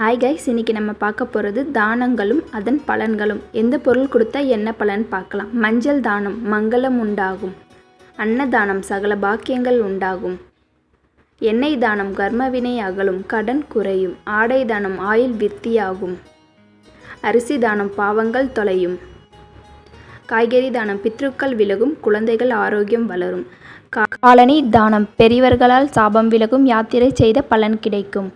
Hi guys இன்றைக்கி நம்ம பார்க்க போகிறது தானங்களும் அதன் பலன்களும். எந்த பொருள் கொடுத்தா என்ன பலன் பார்க்கலாம். மஞ்சள் தானம் மங்களம் உண்டாகும். அன்னதானம் சகல பாக்கியங்கள் உண்டாகும். எண்ணெய் தானம் கர்மவினை அகலும் கடன் குறையும். ஆடை தானம் ஆயுள் வித்தியாகும் அரிசி தானம் பாவங்கள் தொலையும். காய்கறி தானம் பித்ருக்கள் விலகும் குழந்தைகள் ஆரோக்கியம் வளரும். காலனி தானம் பெரியவர்களால் சாபம் விலகும் யாத்திரை செய்த பலன் கிடைக்கும்.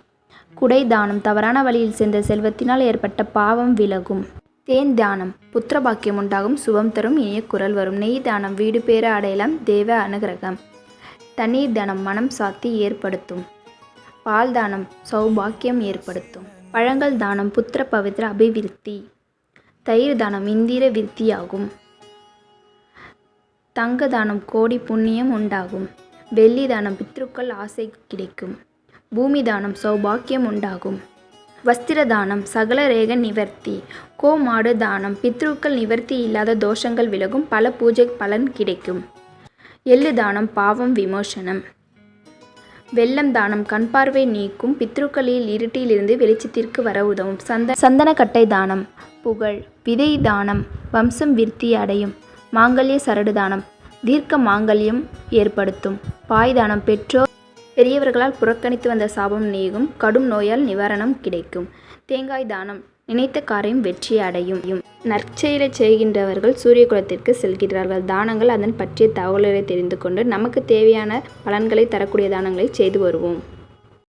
குடை தானம் தவறான வழியில் சென்ற செல்வத்தினால் ஏற்பட்ட பாவம் விலகும். தேன் தானம் புத்திர பாக்கியம் உண்டாகும் சுபம் தரும் இனிய குரல் வரும். நெய் தானம் வீடு பேர அடையலாம் தேவ அனுகிரகம். தண்ணீர் தானம் மனம் சாத்தி ஏற்படுத்தும். பால் தானம் சௌபாக்கியம் ஏற்படுத்தும். பழங்கள் தானம் புத்திர பவித்ர அபிவிருத்தி. தயிர் தானம் இந்திர விருத்தியாகும். தங்க தானம் கோடி புண்ணியம் உண்டாகும். வெள்ளி தானம் பித்ருக்கள் ஆசை கிடைக்கும். பூமி தானம் சௌபாக்கியம் உண்டாகும் வஸ்திர தானம் சகல ரேக நிவர்த்தி. கோமாடு தானம் பித்ருக்கள் நிவர்த்தி இல்லாத தோஷங்கள் விலகும் பல பூஜை பலன் கிடைக்கும். எள்ளு தானம் பாவம் விமோசனம். வெள்ளம் தானம் கண் பார்வை நீக்கும் பித்ருக்களில் இருட்டிலிருந்து வெளிச்சத்திற்கு வர உதவும். சந்த சந்தனக்கட்டை தானம் புகழ். விதை தானம் வம்சம் விருத்தி அடையும். மாங்கல்ய சரடு தானம் தீர்க்க மாங்கல்யம் ஏற்படுத்தும். பாய் தானம் பெற்றோர் பெரியவர்களால் புறக்கணித்து வந்த சாபம் நீங்கும் கடும் நோயால் நிவாரணம் கிடைக்கும். தேங்காய் தானம் நினைத்த காரியம் வெற்றி அடையும். நற்செயலை செய்கின்றவர்கள் சூரிய குலத்திற்கு செல்கிறார்கள். தானங்கள் அதன் பற்றிய தகவல்களை தெரிந்து கொண்டு நமக்கு தேவையான பலன்களை தரக்கூடிய தானங்களை செய்து வருவோம்.